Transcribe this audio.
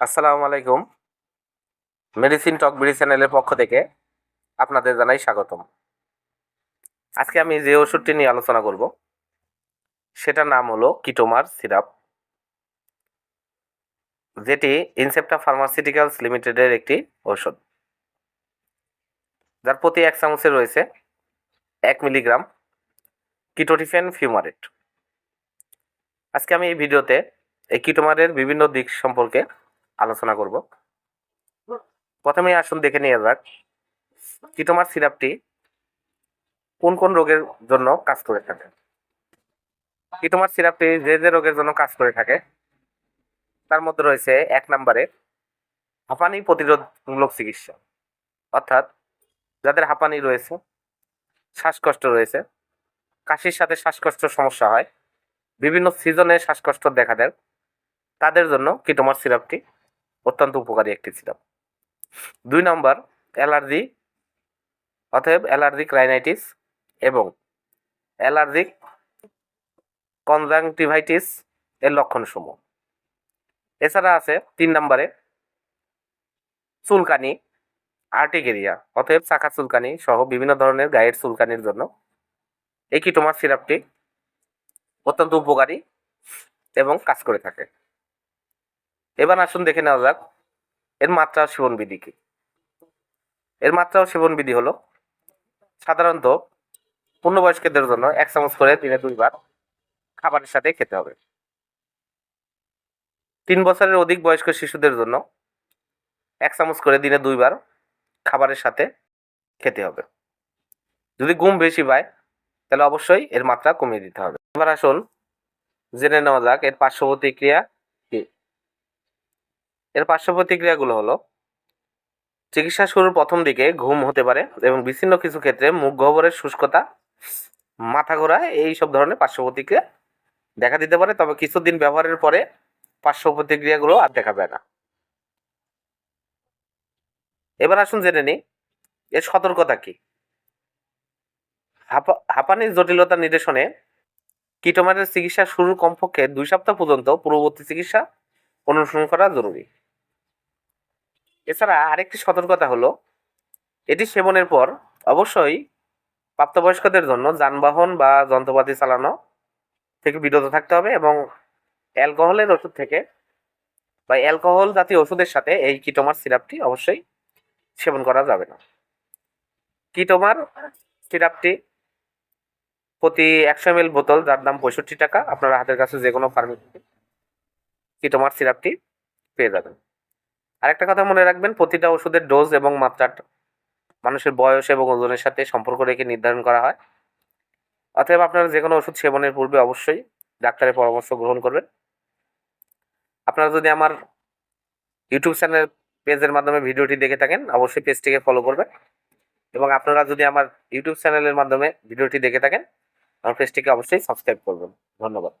আসসালামু আলাইকুম। মেডিসিন টক বিডি চ্যানেলের পক্ষ থেকে আপনাদের জানাই স্বাগতম। আজকে আমি যে ওষুধটি নিয়ে আলোচনা করব, সেটার নাম হলো কিটোমার সিরাপ যেটি ইনসেপ্টা ফার্মাসিউটিক্যালস লিমিটেডের একটি ঔষধ। যার প্রতি এক চামচে রয়েছে এক মিলিগ্রাম কিটোটিফেন ফিউমারেট আজকে আমি এই ভিডিওতে এই কিটোমারের বিভিন্ন দিক সম্পর্কে আলোচনা করব। প্রথমে আসুন দেখে নিয়ে যাক কিটোমার সিরাপটি কোন কোন রোগের জন্য কাজ করে থাকে? কিটোমার সিরাপটি যে যে রোগের জন্য কাজ করে থাকে, তার মধ্যে রয়েছে এক নম্বরে হাঁপানি প্রতিরোধমূলক চিকিৎসা। অর্থাৎ যাদের হাঁপানি রয়েছে, শ্বাসকষ্ট রয়েছে, কাশির সাথে শ্বাসকষ্ট সমস্যা হয়, বিভিন্ন সিজনে শ্বাসকষ্ট দেখা দেয়, তাদের জন্য কিটোমার সিরাপটি অত্যন্ত উপকারী একটি সিরাপ। দুই নম্বর, অ্যালার্জি, অতএব অ্যালার্জিক রাইনাইটিস এবং অ্যালার্জিক কনজাংটিভাইটিস এর লক্ষণসমূহ। এছাড়া আছে তিন নম্বরে, চুলকানি আর্টিকেরিয়া অতএব চাকা চুলকানি সহ বিভিন্ন ধরনের গায়ের চুলকানির জন্য। এই কিটোমার সিরাপটি অত্যন্ত উপকারী এবং কাজ করে থাকে। এবার আসুন দেখে নেওয়া যাক, এর মাত্রা ও সেবন বিধি কি? এর মাত্রা ও সেবন বিধি হলো, সাধারণত পূর্ণবয়স্কদের জন্য এক চামচ করে দিনে দুইবার খাবারের সাথে খেতে হবে। তিন বছরের অধিক বয়স্ক শিশুদের জন্য এক চামচ করে দিনে দুইবার খাবারের সাথে খেতে হবে। যদি ঘুম বেশি পায়, তাহলে অবশ্যই এর মাত্রা কমিয়ে দিতে হবে। এবার আসুন জেনে নেওয়া যাক এর পার্শ্ব প্রতিক্রিয়া কি এর পার্শ্ব প্রতিক্রিয়াগুলো হলো, চিকিৎসা শুরুর প্রথম দিকে ঘুম হতে পারে এবং বিচ্ছিন্ন কিছু ক্ষেত্রে মুখ গহ্বরের শুষ্কতা, মাথা ঘোরা, এই সব ধরনের পার্শ্ব প্রতিক্রিয়া দেখা দিতে পারে। তবে কিছুদিন ব্যবহারের পরে পার্শ্ব প্রতিক্রিয়াগুলো আর দেখা যায় না। এবার আসুন জেনে নিই, এর সতর্কতা কি? হাঁপা হাঁপানির জটিলতা নির্দেশনে কিটোমারের চিকিৎসা শুরুর কমপক্ষে দুই সপ্তাহ পর্যন্ত পূর্ববর্তী চিকিৎসা অনুসরণ করা জরুরি। এছাড়া আরেকটি সতর্কতা হলো, এটি সেবনের পর অবশ্যই প্রাপ্তবয়স্কদের জন্য যানবাহন বা যন্ত্রপাতি চালানো থেকে বিরত থাকতে হবে এবং অ্যালকোহলের ওষুধ থেকে বা অ্যালকোহল জাতীয় ওষুধের সাথে এই কিটোমার সিরাপটি অবশ্যই সেবন করা যাবে না। কিটোমার সিরাপটি প্রতি একশো এম বোতল, যার দাম পঁয়ষট্টি টাকা, আপনারা হাতের কাছে যে কোনো ফার্মেসিতে কিটোমার সিরাপটি পেয়ে যাবেন। আরেকটা কথা মনে রাখবেন, প্রতিটা ওষুধের ডোজ এবং মাত্রা মানুষের বয়স এবং ওজনের সাথে সম্পর্ক রেখে নির্ধারণ করা হয়। অতএব আপনারা যে কোনো ওষুধ সেবনের পূর্বে অবশ্যই ডাক্তারের পরামর্শ গ্রহণ করবেন। আপনারা যদি আমার ইউটিউব চ্যানেল পেজের মাধ্যমে ভিডিওটি দেখে থাকেন, অবশ্যই পেজটিকে ফলো করবেন এবং আপনারা যদি আমার ইউটিউব চ্যানেলের মাধ্যমে ভিডিওটি দেখে থাকেন, আমার পেজটিকে অবশ্যই সাবস্ক্রাইব করবেন। ধন্যবাদ।